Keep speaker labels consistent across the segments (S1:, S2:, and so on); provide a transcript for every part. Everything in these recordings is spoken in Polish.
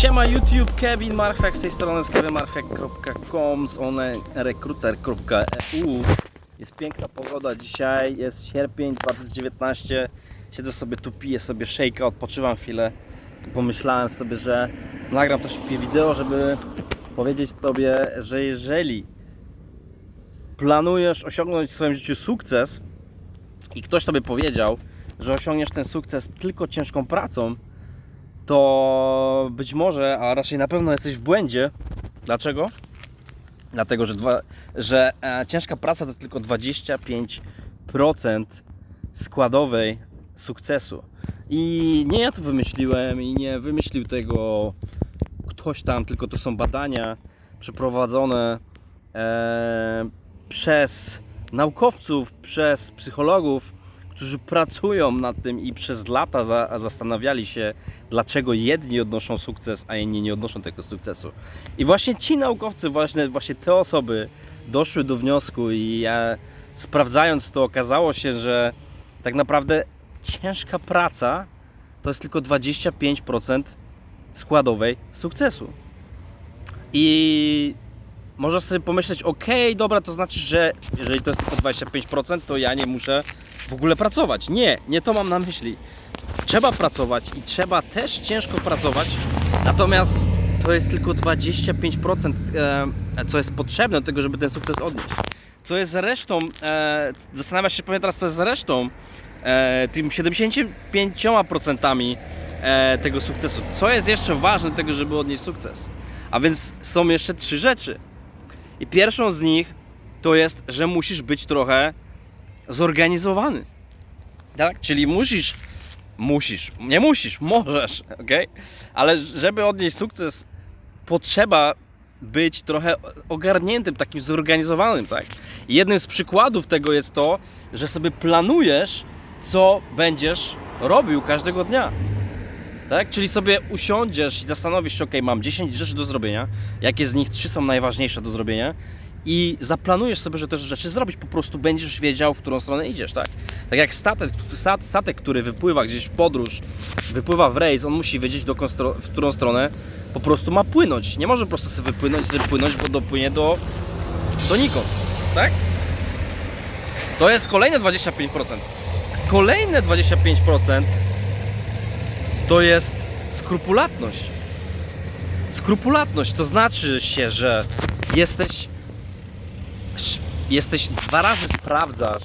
S1: Siema YouTube, Kevin Marchwiak z tej strony z kevinmarchwiak.com z onrecruiter.eu Jest piękna pogoda dzisiaj, jest sierpień 2019 Siedzę sobie tu, piję sobie szejka, odpoczywam chwilę. Pomyślałem sobie, że nagram też szybkie wideo, żeby powiedzieć Tobie, że jeżeli planujesz osiągnąć w swoim życiu sukces i ktoś Tobie powiedział, że osiągniesz ten sukces tylko ciężką pracą, to być może, a raczej na pewno jesteś w błędzie. Dlaczego? Dlatego, że, dwa, że e, ciężka praca to tylko 25% składowej sukcesu. I nie ja to wymyśliłem i nie wymyślił tego ktoś tam, tylko to są badania przeprowadzone e, przez naukowców, przez psychologów, którzy pracują nad tym i przez lata za, zastanawiali się, dlaczego jedni odnoszą sukces, a inni nie odnoszą tego sukcesu. I właśnie ci naukowcy, właśnie, właśnie te osoby doszły do wniosku i ja, sprawdzając to okazało się, że tak naprawdę ciężka praca to jest tylko 25% składowej sukcesu. I możesz sobie pomyśleć, ok, dobra, to znaczy, że jeżeli to jest tylko 25%, to ja nie muszę w ogóle pracować. Nie, nie to mam na myśli. Trzeba pracować i trzeba też ciężko pracować, natomiast to jest tylko 25%, e, co jest potrzebne do tego, żeby ten sukces odnieść. Co jest resztą, e, zastanawiasz się pewnie teraz, co jest resztą, tym 75% e, tego sukcesu. Co jest jeszcze ważne do tego, żeby odnieść sukces? A więc są jeszcze trzy rzeczy. I pierwszą z nich to jest, że musisz być trochę zorganizowany. Tak? Czyli musisz, musisz, nie musisz, możesz, ok? Ale żeby odnieść sukces, potrzeba być trochę ogarniętym, takim zorganizowanym, tak? Jednym z przykładów tego jest to, że sobie planujesz, co będziesz robił każdego dnia. Tak? Czyli sobie usiądziesz i zastanowisz się, ok, mam 10 rzeczy do zrobienia, jakie z nich 3 są najważniejsze do zrobienia i zaplanujesz sobie, że te rzeczy zrobić, po prostu będziesz wiedział, w którą stronę idziesz, tak? Tak jak statek, stat- statek który wypływa gdzieś w podróż, wypływa w rejs, on musi wiedzieć, do w którą stronę po prostu ma płynąć. Nie może po prostu sobie wypłynąć, sobie bo dopłynie do, donikąd, tak? To jest kolejne 25%. Kolejne 25% to jest skrupulatność. Skrupulatność to znaczy się, że jesteś jesteś dwa razy sprawdzasz,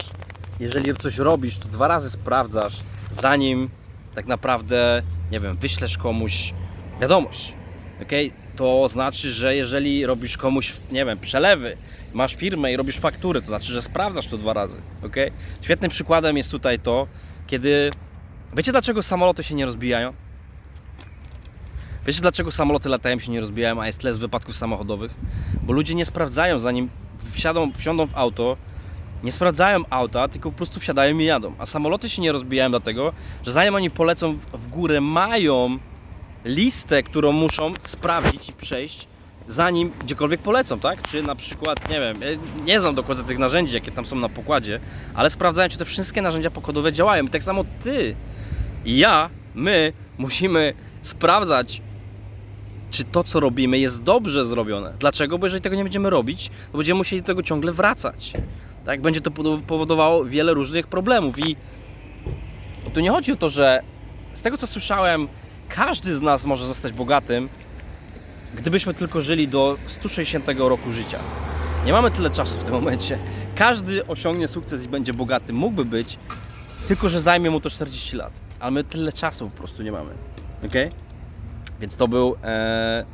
S1: jeżeli coś robisz, to dwa razy sprawdzasz, zanim tak naprawdę, nie wiem, wyślesz komuś wiadomość. Okay? To znaczy, że jeżeli robisz komuś, nie wiem, przelewy, masz firmę i robisz faktury, to znaczy, że sprawdzasz to dwa razy. Okay? Świetnym przykładem jest tutaj to, kiedy. Wiecie dlaczego samoloty się nie rozbijają? Wiecie dlaczego samoloty latają się nie rozbijają, a jest tyle z wypadków samochodowych? Bo ludzie nie sprawdzają, zanim wsiadą, wsiądą w auto, nie sprawdzają auta, tylko po prostu wsiadają i jadą. A samoloty się nie rozbijają dlatego, że zanim oni polecą w- górę, mają listę, którą muszą sprawdzić i przejść, zanim gdziekolwiek polecą, tak? Czy na przykład, nie wiem, nie znam dokładnie tych narzędzi, jakie tam są na pokładzie, ale sprawdzają, czy te wszystkie narzędzia pokładowe działają. I tak samo ty i ja, my musimy sprawdzać, czy to, co robimy, jest dobrze zrobione. Dlaczego? Bo jeżeli tego nie będziemy robić, to będziemy musieli do tego ciągle wracać. Tak? Będzie to powo- powodowało wiele różnych problemów. I tu nie chodzi o to, że z tego, co słyszałem, każdy z nas może zostać bogatym, gdybyśmy tylko żyli do 160 roku życia. Nie mamy tyle czasu w tym momencie. Każdy osiągnie sukces i będzie bogaty. Mógłby być, tylko że zajmie mu to 40 lat. Ale my tyle czasu po prostu nie mamy. Okay? Więc to był. E,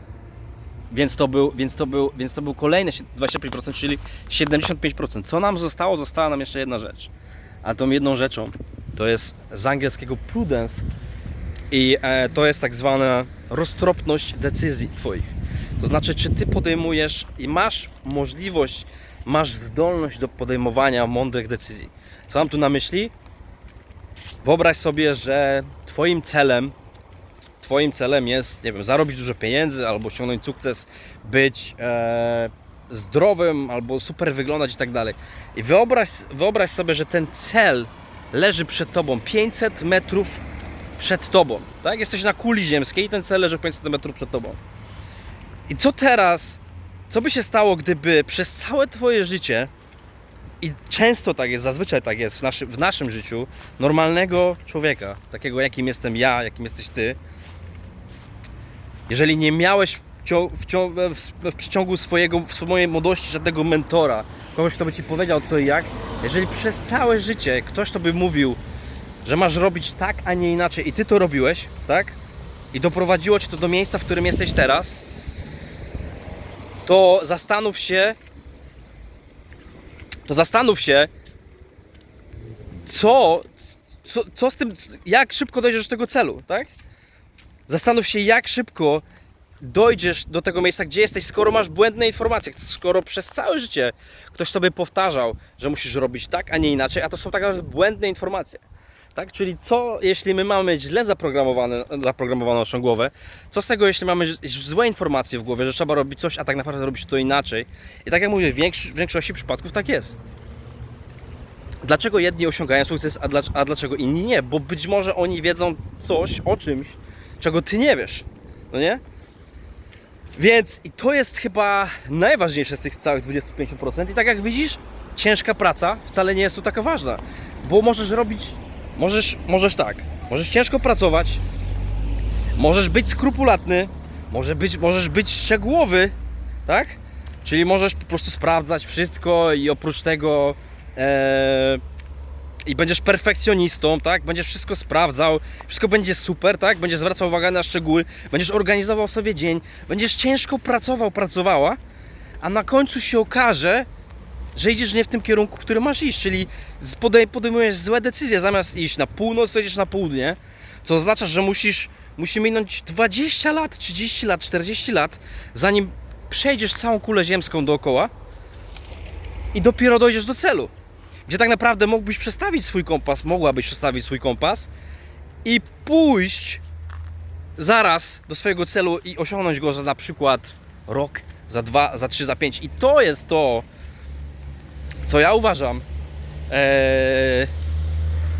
S1: więc to był, więc to był, więc to był kolejne sie- 25%, czyli 75%. Co nam zostało? Została nam jeszcze jedna rzecz. A tą jedną rzeczą to jest z angielskiego prudence i e, to jest tak zwana roztropność decyzji Twoich. To znaczy, czy Ty podejmujesz i masz możliwość, masz zdolność do podejmowania mądrych decyzji. Co mam tu na myśli? Wyobraź sobie, że Twoim celem Twoim celem jest, nie wiem, zarobić dużo pieniędzy albo osiągnąć sukces, być e, zdrowym albo super wyglądać i tak dalej. I wyobraź, wyobraź sobie, że ten cel leży przed Tobą 500 metrów przed tobą, tak? Jesteś na kuli ziemskiej i ten cel leży 5 cm przed tobą. I co teraz? Co by się stało, gdyby przez całe twoje życie i często tak jest, zazwyczaj tak jest w, naszy, w naszym życiu, normalnego człowieka, takiego jakim jestem ja, jakim jesteś ty, jeżeli nie miałeś w, w, w, przeciągu swojego, w swojej młodości żadnego mentora, kogoś, kto by ci powiedział co i jak, jeżeli przez całe życie ktoś to by mówił, że masz robić tak, a nie inaczej i ty to robiłeś, tak? I doprowadziło cię to do miejsca, w którym jesteś teraz, to zastanów się, to zastanów się, co, co, co z tym, jak szybko dojdziesz do tego celu, tak? Zastanów się, jak szybko dojdziesz do tego miejsca, gdzie jesteś, skoro masz błędne informacje, skoro przez całe życie ktoś sobie powtarzał, że musisz robić tak, a nie inaczej, a to są tak naprawdę błędne informacje. Tak? Czyli co, jeśli my mamy źle zaprogramowane, zaprogramowaną naszą głowę, co z tego, jeśli mamy złe informacje w głowie, że trzeba robić coś, a tak naprawdę robisz to inaczej. I tak jak mówię, w większości przypadków tak jest. Dlaczego jedni osiągają sukces, a, dla, a dlaczego inni nie? Bo być może oni wiedzą coś o czymś, czego ty nie wiesz. No nie? Więc i to jest chyba najważniejsze z tych całych 25%. I tak jak widzisz, ciężka praca wcale nie jest tu taka ważna. Bo możesz robić, możesz, możesz tak, możesz ciężko pracować, możesz być skrupulatny, może być, możesz być szczegółowy, tak? Czyli możesz po prostu sprawdzać wszystko i oprócz tego e, i będziesz perfekcjonistą, tak? Będziesz wszystko sprawdzał, wszystko będzie super, tak? Będziesz zwracał uwagę na szczegóły, będziesz organizował sobie dzień, będziesz ciężko pracował, pracowała, a na końcu się okaże, że idziesz nie w tym kierunku, który masz iść, czyli podejmujesz złe decyzje, zamiast iść na północ, to idziesz na południe, co oznacza, że musisz, musi minąć 20 lat, 30 lat, 40 lat, zanim przejdziesz całą kulę ziemską dookoła i dopiero dojdziesz do celu. Gdzie tak naprawdę mógłbyś przestawić swój kompas, mogłabyś przestawić swój kompas i pójść zaraz do swojego celu i osiągnąć go za na przykład rok, za dwa, za trzy, za pięć. I to jest to, co ja uważam, eee,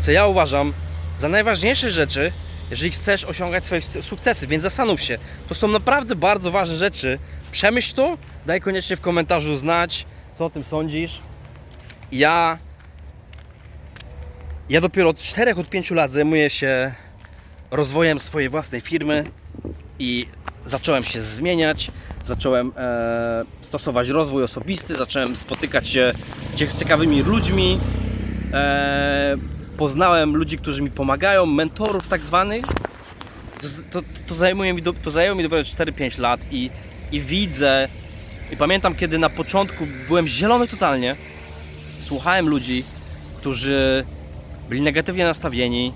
S1: co ja uważam za najważniejsze rzeczy, jeżeli chcesz osiągać swoje sukcesy. Więc zastanów się, to są naprawdę bardzo ważne rzeczy. Przemyśl to, daj koniecznie w komentarzu znać, co o tym sądzisz. Ja ja dopiero od 4 od 5 lat zajmuję się rozwojem swojej własnej firmy i zacząłem się zmieniać, zacząłem e, stosować rozwój osobisty, zacząłem spotykać się z ciekawymi ludźmi, e, poznałem ludzi, którzy mi pomagają, mentorów tak zwanych. To, to, to, mi do, to zajęło mi dopiero 4-5 lat i, i widzę i pamiętam kiedy na początku byłem zielony totalnie, słuchałem ludzi, którzy byli negatywnie nastawieni,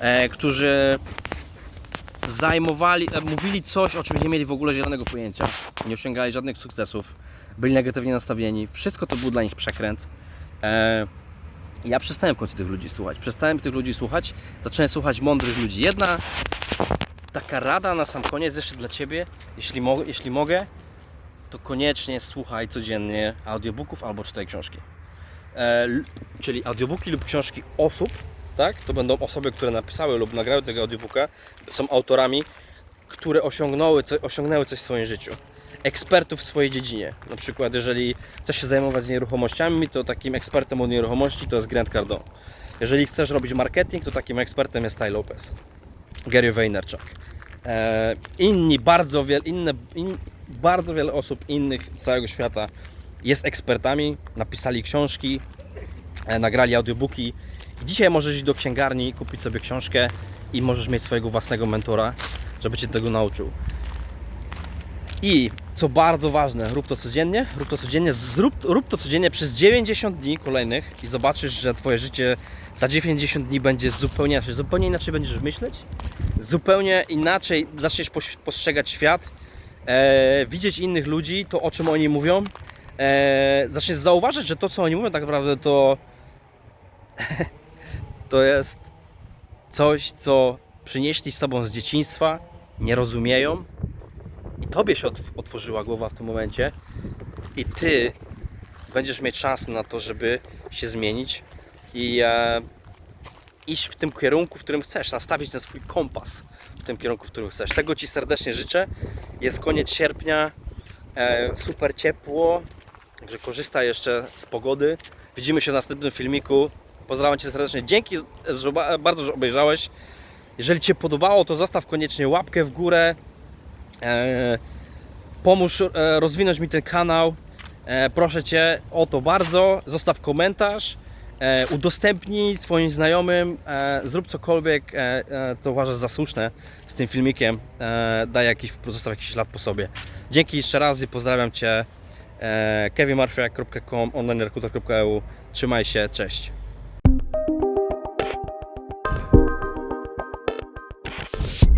S1: e, którzy zajmowali, e, mówili coś, o czym nie mieli w ogóle zielonego pojęcia, nie osiągali żadnych sukcesów, byli negatywnie nastawieni, wszystko to był dla nich przekręt. E, ja przestałem w końcu tych ludzi słuchać, przestałem tych ludzi słuchać, zacząłem słuchać mądrych ludzi. Jedna taka rada na sam koniec jeszcze dla Ciebie, jeśli, mo- jeśli mogę, to koniecznie słuchaj codziennie audiobooków albo czytaj książki. E, czyli audiobooki lub książki osób, tak? To będą osoby, które napisały lub nagrały tego audiobooka, są autorami, które osiągnęły, osiągnęły coś w swoim życiu. Ekspertów w swojej dziedzinie. Na przykład, jeżeli chcesz się zajmować nieruchomościami, to takim ekspertem od nieruchomości to jest Grant Cardone. Jeżeli chcesz robić marketing, to takim ekspertem jest Ty Lopez. Gary Vaynerchuk. E, inni, bardzo wiele, inne, in, bardzo wiele osób innych z całego świata jest ekspertami, napisali książki, nagrali audiobooki. Dzisiaj możesz iść do księgarni, kupić sobie książkę i możesz mieć swojego własnego mentora, żeby cię tego nauczył. I co bardzo ważne, rób to codziennie, rób to codziennie, zrób, rób to codziennie przez 90 dni kolejnych i zobaczysz, że twoje życie za 90 dni będzie zupełnie inaczej, zupełnie inaczej będziesz myśleć, zupełnie inaczej zaczniesz postrzegać świat, e, widzieć innych ludzi, to o czym oni mówią, e, zaczniesz zauważyć, że to co oni mówią tak naprawdę to to jest coś, co przynieśli z sobą z dzieciństwa, nie rozumieją i tobie się otw- otworzyła głowa w tym momencie i ty będziesz mieć szansę na to, żeby się zmienić i, e, iść w tym kierunku, w którym chcesz, nastawić ten swój kompas w tym kierunku, w którym chcesz. Tego Ci serdecznie życzę. Jest koniec sierpnia, e, super ciepło, także korzystaj jeszcze z pogody. Widzimy się w następnym filmiku. Pozdrawiam Cię serdecznie. Dzięki że, bardzo, że obejrzałeś. Jeżeli Ci się podobało, to zostaw koniecznie łapkę w górę. E, pomóż e, rozwinąć mi ten kanał. E, proszę Cię o to bardzo. Zostaw komentarz. Udostępnij swoim znajomym. Zrób cokolwiek, co uważasz za słuszne z tym filmikiem. Daj jakiś, zostaw jakiś ślad po sobie. Dzięki jeszcze raz i pozdrawiam Cię. E, kevinmarfiak.com, onlinerecruiter.eu. Trzymaj się, cześć.